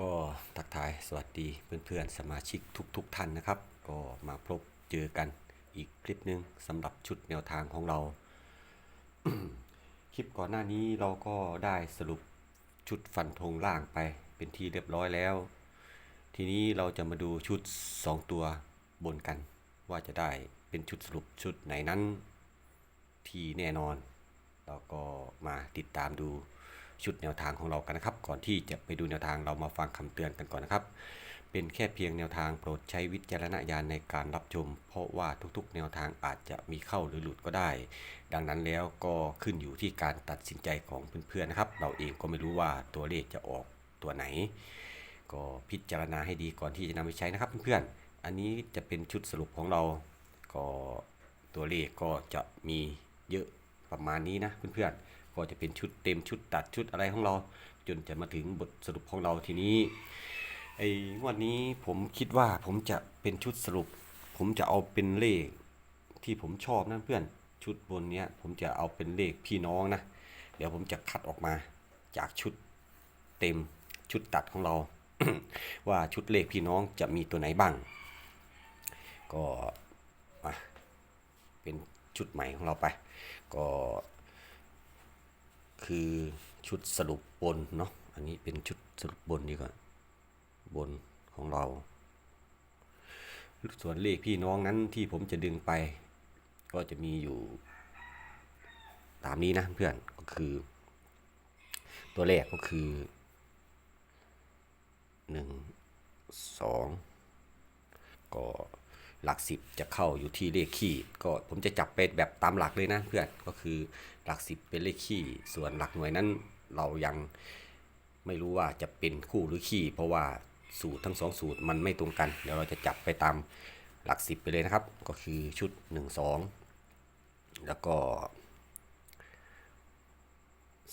ก็ทักทายสวัสดีเพื่อนๆสมาชิกทุกๆทท่านนะครับ ก็มาพบเจอกันอีกคลิปหนึ่งสำหรับชุดแนวทางของเรา คลิปก่อนหน้านี้เราก็ได้สรุปชุดฟันธงล่างไปเป็นที่เรียบร้อยแล้ว ทีนี้เราจะมาดูชุด 2 ตัวบนกัน ว่าจะได้เป็นชุดสรุปชุดไหนนั้นที่แน่นอน เราก็มาติดตามดู ชุดแนวทางของเรากันนะครับ ก่อนที่จะไปดูแนวทางเรามาฟังคำเตือนกันก่อนนะครับ เป็นแค่เพียงแนวทางโปรดใช้วิจารณญาณในการรับชม เพราะว่าทุกๆ แนวทางอาจจะมีเข้าหรือหลุดก็ได้ ดังนั้นแล้วก็ขึ้นอยู่ที่การตัดสินใจของเพื่อนๆนะครับ เราเองก็ไม่รู้ว่าตัวเลขจะออกตัวไหน ก็พิจารณาให้ดีก่อนที่จะนำไปใช้นะครับเพื่อนๆ อันนี้จะเป็นชุดสรุปของเรา ก็ตัวเลขก็จะมีเยอะประมาณนี้นะเพื่อนๆ ก็จะเป็นชุดเต็มชุดตัดชุดอะไรของเรา จนจะมาถึงบทสรุปของเราทีนี้ไอ้วันนี้ผมคิดว่าผมจะเป็นชุดสรุป ผมจะเอาเป็นเลขที่ผมชอบนะเพื่อนชุดบนเนี้ยผมจะเอาเป็นเลขพี่น้องนะ เดี๋ยวผมจะคัดออกมาจากชุดเต็มชุดตัดของเรา ว่าชุดเลขพี่น้องจะมีตัวไหนบ้าง ก็มาเป็นชุดใหม่ของเราไป ก็ คือชุดสรุปบนเนาะ อันนี้เป็นชุดสรุปบนดีกว่า บนของเรา ส่วนเลขพี่น้องนั้นที่ผมจะดึงไป ก็จะมีอยู่ ตามนี้นะเพื่อนก็คือ ตัวแรกก็คือหนึ่งสองก็ หลักสิบจะเข้าอยู่ที่เลขขี้ก็ผมจะจับเป็นแบบตามหลักเลยนะเพื่อนก็คือหลักสิบเป็นเลขขี้ส่วนหลักหน่วยนั้นเรายังไม่รู้ว่าจะเป็นคู่หรือคี่เพราะว่าสูตรทั้งสองสูตรมันไม่ตรงกัน เดี๋ยวเราจะจับไปตามหลักสิบไปเลยนะครับ ก็คือชุด 1 2 แล้วก็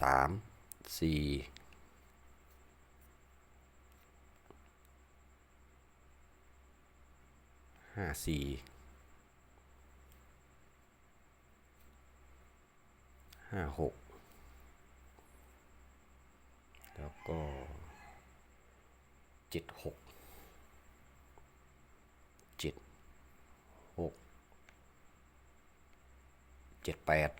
3 4 ห้าสี่ห้าหกแล้วก็เจ็ดหกเจ็ดหกเจ็ดแปด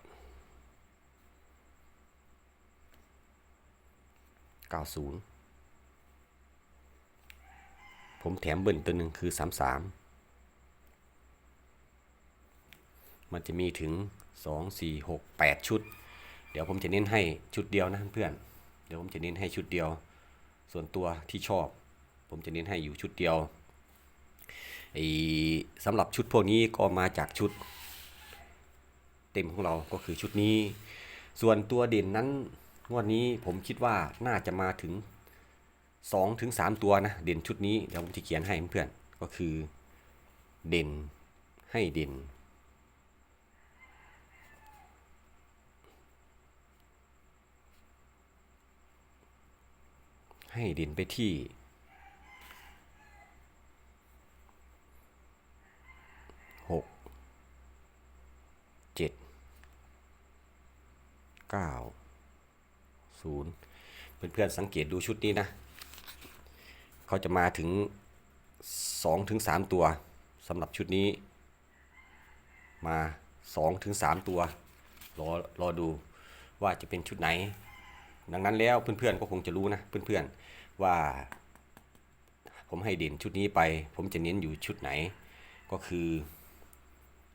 เก้าศูนย์ผมแถมเบิ่นตัวหนึ่งคือสามสาม มันจะมีถึง 2 4 6 8 ชุด เดี๋ยวผมจะเน้นให้ชุดเดียวนะเพื่อน เดี๋ยวผมจะเน้นให้ชุดเดียว ส่วนตัวที่ชอบ ผมจะเน้นให้อยู่ชุดเดียวไอ้สำหรับชุดพวกนี้ก็มาจากชุด เต็มของเราก็คือชุดนี้ ส่วนตัวเด่นนั้นงวดนี้ผมคิดว่าน่าจะมาถึง2ถึง3ตัวนะเด่นชุดนี้เดี๋ยวผมจะเขียนให้เพื่อนก็คือ เด่นให้เด่น ให้เด่นไปที่ หก เจ็ด เก้า ศูนย์ เพื่อนๆสังเกตดูชุดนี้นะ เขาจะมาถึงสองถึงสามตัวสำหรับชุดนี้ มาสองถึงสามตัว รอรอดูว่าจะเป็นชุดไหนดังนั้นแล้วเพื่อนๆก็คงจะรู้นะเพื่อนๆ ว่าผมให้เด่นชุดนี้ไป ผมจะเน้นอยู่ชุดไหน ก็คือ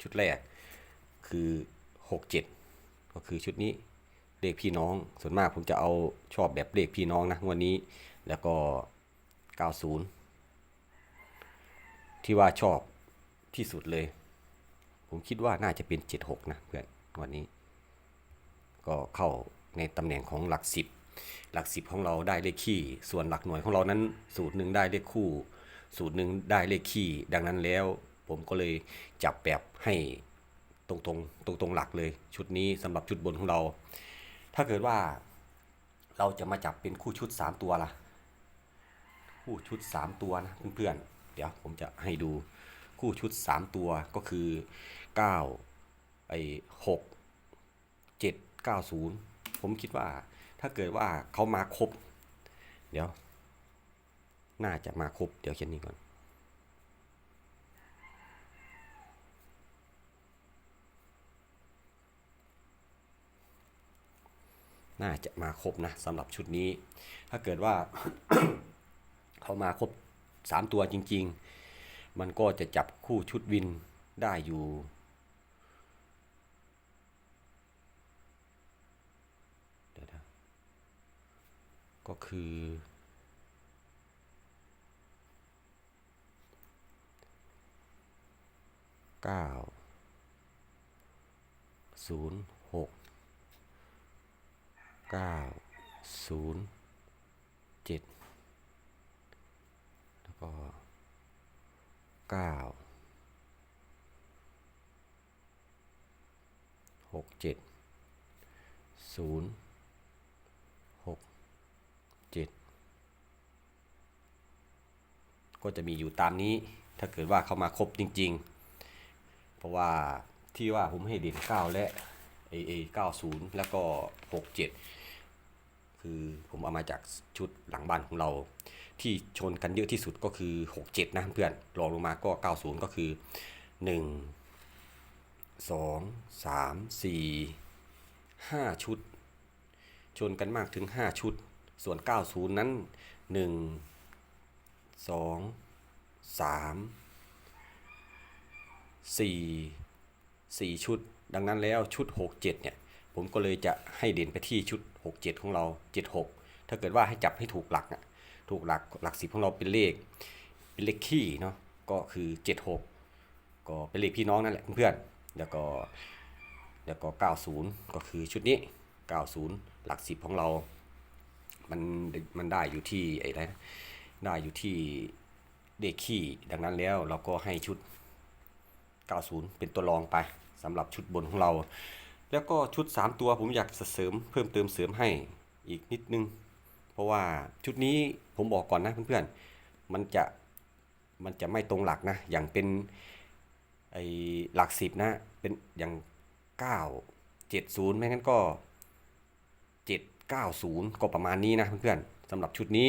ชุดแรกคือ 67 ก็คือชุดนี้เลขพี่น้อง ส่วนมากผมจะเอาชอบแบบเลขพี่น้องนะวันนี้แล้วก็ 90 ที่ว่าชอบที่สุดเลย ผมคิดว่าน่าจะเป็น 76 นะเพื่อนวันนี้ ก็เข้าในตำแหน่งของหลักสิบ หลักสิบของเราได้เลขคี่ ส่วนหลักหน่วยของเรานั้น สูตรหนึ่งได้เลขคู่ สูตรหนึ่งได้เลขคี่ ดังนั้นแล้ว ผมก็เลยจับแบบให้ตรงตรงตรงตรงหลักเลย ชุดนี้สำหรับชุดบนของเรา ถ้าเกิดว่าเราจะมาจับเป็นคู่ชุด 3 ตัวล่ะคู่ชุด 3 ตัวนะเพื่อนๆเดี๋ยวผมจะให้ดูคู่ชุด 3 ตัวก็คือ9ไอ้6 790ผมคิดว่า ถ้าเกิดว่าเขามาครบ เดี๋ยว น่าจะมาครบ เดี๋ยวเขียนนี้ก่อน น่าจะมาครบนะสำหรับชุดนี้ ถ้าเกิดว่าเขามาครบสามตัวจริง ๆ มันก็จะจับคู่ชุดวินได้อยู่ เดี๋ยวนะ ก็คือ เก้าศูนย์หกเก้าศูนย์เจ็ดแล้วก็เก้าหกเจ็ดศูนย์หกเจ็ด ก็จะมีอยู่ตามนี้ ถ้าเกิดว่าเข้ามาครบจริง ๆ เพราะว่าที่ว่าผมให้เด่น 9 และ AA 90 แล้วก็ 67 คือผมเอามาจากชุดหลังบ้านของเรา ที่ชนกันเยอะที่สุดก็คือ 67 นะเพื่อนรองลงมาก็ 90 ก็คือ 1 2 3 4 5 ชุด ชนกันมากถึง 5 ชุด ส่วน 90 นั้น 1 2 3สี่สี่ชุด ดังนั้นแล้วชุด 6 7เนี่ยผมก็เลยจะให้เด่นไปที่ชุด 6 7 ของเรา 7 6 ถ้าเกิดว่าให้จับให้ถูกหลักอะถูกหลักหลักสิบของเราเป็นเลข เป็นเลขคี่เนาะก็คือ 7 6 ก็เป็นเลขพี่น้องนั่นแหละเพื่อนๆแล้วก็แล้วก็ 90 ก็คือชุดนี้ 90 หลักสิบของเรา มันมันได้อยู่ที่ไอ้ไรนะ ได้อยู่ที่เลขคี่ดังนั้นแล้วเราก็ให้ชุด 90 เป็นตัวรองไปสำหรับชุดบนของเรา แล้วก็ชุด 3 ตัวผมอยากเสริมเพิ่มเติมเสริมให้อีกนิดนึง เพราะว่าชุดนี้ผมบอกก่อนนะเพื่อนๆมันจะมันจะไม่ตรงหลักนะ อย่างเป็นไอหลักสิบนะเป็นอย่าง 9 70 ไม่งั้นก็ 790 ก็ประมาณนี้นะเพื่อนๆสำหรับชุดนี้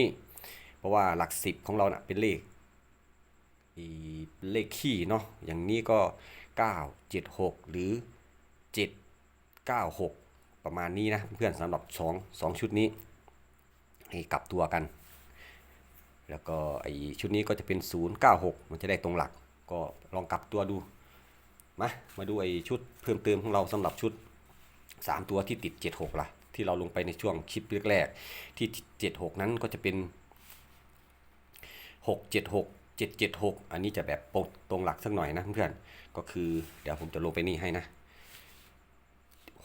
เพราะว่าหลักสิบของเรานะ่ะเป็นเลขเลขขี้เนาะอย่างนี้ก็ 9 7 6 หรือ 7 9 6 ประมาณนี้นะเพื่อนสำหรับ 2 2 ชุดนี้ให้กลับตัวกัน แล้วก็ไอชุดนี้ก็จะเป็น 0 9 6 มันจะได้ตรงหลัก ก็ลองกลับตัวดู มามาดูไอชุดเพิ่มเติมของเราสำหรับชุด 3 ตัวที่ติด 7 6ล่ะที่เราลงไปในช่วงคลิปแรกๆที่ 7 6 นั้นก็จะเป็น 6 7 6 7 7 6 อันนี้จะแบบตรงหลักสักหน่อยนะเพื่อนก็คือเดี๋ยวผมจะลงไปนี่ให้นะ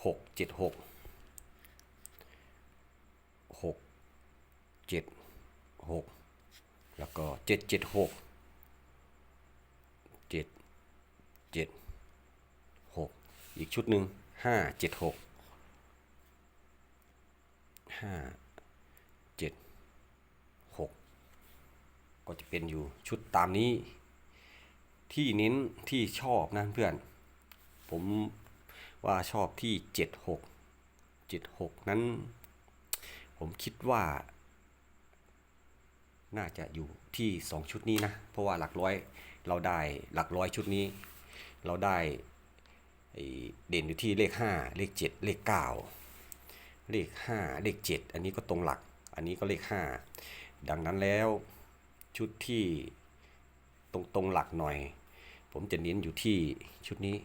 6 7 6 6 7 6 แล้วก็ 7 7 6 7 7 6 อีกชุดหนึ่ง5 7 6 5 7 6 ก็จะเป็นอยู่ชุดตามนี้ ที่เน้นที่ชอบนะเพื่อน ผมว่าชอบที่ 76 76 นั้น ผมคิดว่า น่าจะอยู่ที่ 2 ชุดนี้นะ เพราะว่าหลักร้อยเราได้หลักร้อยชุดนี้ เราได้เด่นอยู่ที่เลข 5 เลข 7 เลข 9 เลข 5 เลข 7 อันนี้ก็ตรงหลัก อันนี้ก็เลข 5 ดังนั้นแล้ว ชุดที่ตรงตรงหลักหน่อย ผมจะเน้นอยู่ที่ชุดนี้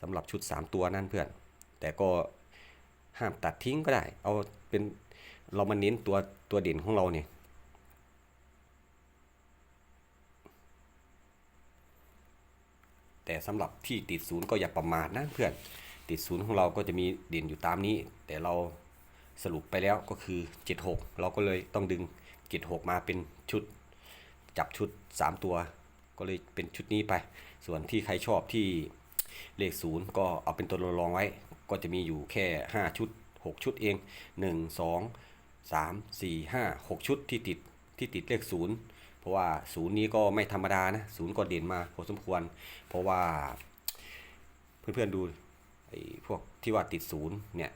สำหรับชุด 3 ตัวนั่นเพื่อน แต่ก็ห้ามตัดทิ้งก็ได้ เอาเป็นเรามาเน้นตัวตัวเด่นของเราเนี่ยแต่สำหรับที่ติดศูนย์ก็อย่าประมาทนะเพื่อน ติดศูนย์ของเราก็จะมีเด่นอยู่ตามนี้ แต่เรา สรุปไปแล้วก็คือ 76 เราก็เลยต้องดึง 76 มาเป็นชุด จับชุด 3 ตัว ก็เลยเป็นชุดนี้ไป ส่วนที่ใครชอบที่เลขศูนย์ก็เอาเป็นตัวรองไว้ ก็จะมีอยู่แค่ 5 ชุด 6 ชุดเอง 1 2 3 4 5 6 ชุดที่ติดที่ติดเลขศูนย์เพราะว่าศูนย์นี้ก็ไม่ธรรมดานะศูนย์ก็เด่นมาพอสมควร เพราะว่าเพื่อนๆดูไอ้พวกที่ว่าติดศูนย์เนี่ย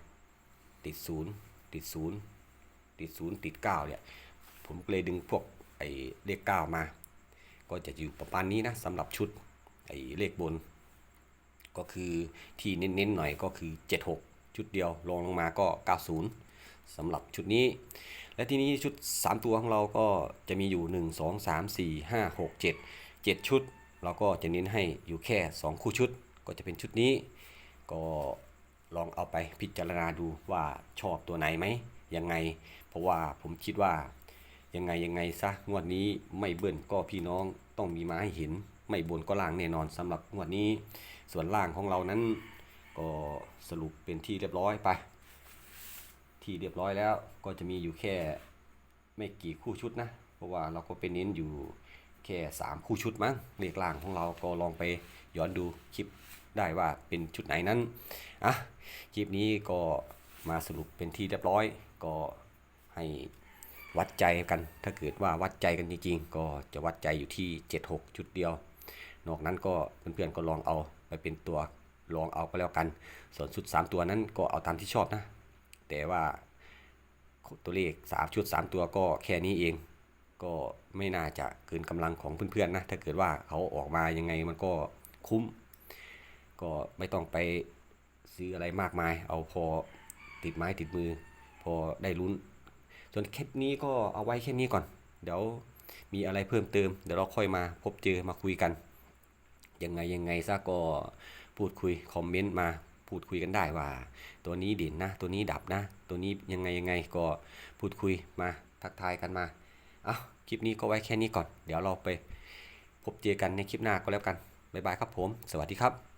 ติดศูนย์ ติดศูนย์ติดศูนย์ติดเก้าเนี่ยผมเลยดึงพวกไอ้เลขเก้ามา ก็จะอยู่ประมาณนี้นะสำหรับชุดไอ้เลขบน ก็คือที่เน้นๆหน่อยก็คือ 76 ชุดเดียวลงลงมาก็ 90สำหรับชุดนี้ และที่นี้ชุด 3 ตัวของเราก็จะมีอยู่ 1 2 3 4 5 6 7 7 ชุด เราก็จะเน้นให้อยู่แค่ 2 คู่ชุด ก็จะเป็นชุดนี้ก็ ลองเอาไปพิจารณาดูว่าชอบตัวไหนไหมยังไง เพราะว่าผมคิดว่ายังไงยังไงซะงวดนี้ไม่เบิ่นก็พี่น้องต้องมีมาให้เห็น ไม่บนก็ล่างแน่นอนสำหรับงวดนี้ ส่วนล่างของเรานั้น ก็สรุปเป็นที่เรียบร้อยไป ที่เรียบร้อยแล้วก็จะมีอยู่แค่ไม่กี่คู่ชุดนะ เพราะว่าเราก็ไปเน้นอยู่แค่ 3 คู่ชุดมั้งเลขล่างของเราก็ลองไปย้อนดูคลิป ได้ว่าเป็นชุดไหนนั้นอะคลิปนี้ก็มาสรุปเป็นที่เรียบร้อย ก็ให้วัดใจกัน ถ้าเกิดว่าวัดใจกันจริงๆ ก็จะวัดใจอยู่ที่ 76 ชุดเดียว นอกนั้นก็เพื่อนๆก็ลองเอาไปเป็นตัวลองเอาก็แล้วกัน ส่วนชุด 3 ตัวนั้นก็เอาตามที่ชอบนะ แต่ว่าตัวเลข 3 ชุด 3 ตัวก็แค่นี้เอง ก็ไม่น่าจะเกินกำลังของเพื่อนๆนะ ถ้าเกิดว่าเขาออกมายังไงมันก็คุ้ม ก็ไม่ต้องไปซื้ออะไรมากมาย เอาพอติดไม้ติดมือ พอได้ลุ้น ส่วนคลิปนี้ก็เอาไว้แค่นี้ก่อน เดี๋ยวมีอะไรเพิ่มเติม เดี๋ยวเราค่อยมาพบเจอมาคุยกัน ยังไงยังไงซะก็พูดคุยคอมเมนต์มาพูดคุยกันได้ว่า ตัวนี้ด่นนะ ตัวนี้ดับนะ ตัวนี้ยังไงยังไงก็พูดคุยมาทักทายกันมา เอาคลิปนี้ก็ไว้แค่นี้ก่อน เดี๋ยวเราไปพบเจอกันในคลิปหน้าก็แล้วกัน บ๊ายบายครับผม สวัสดีครับ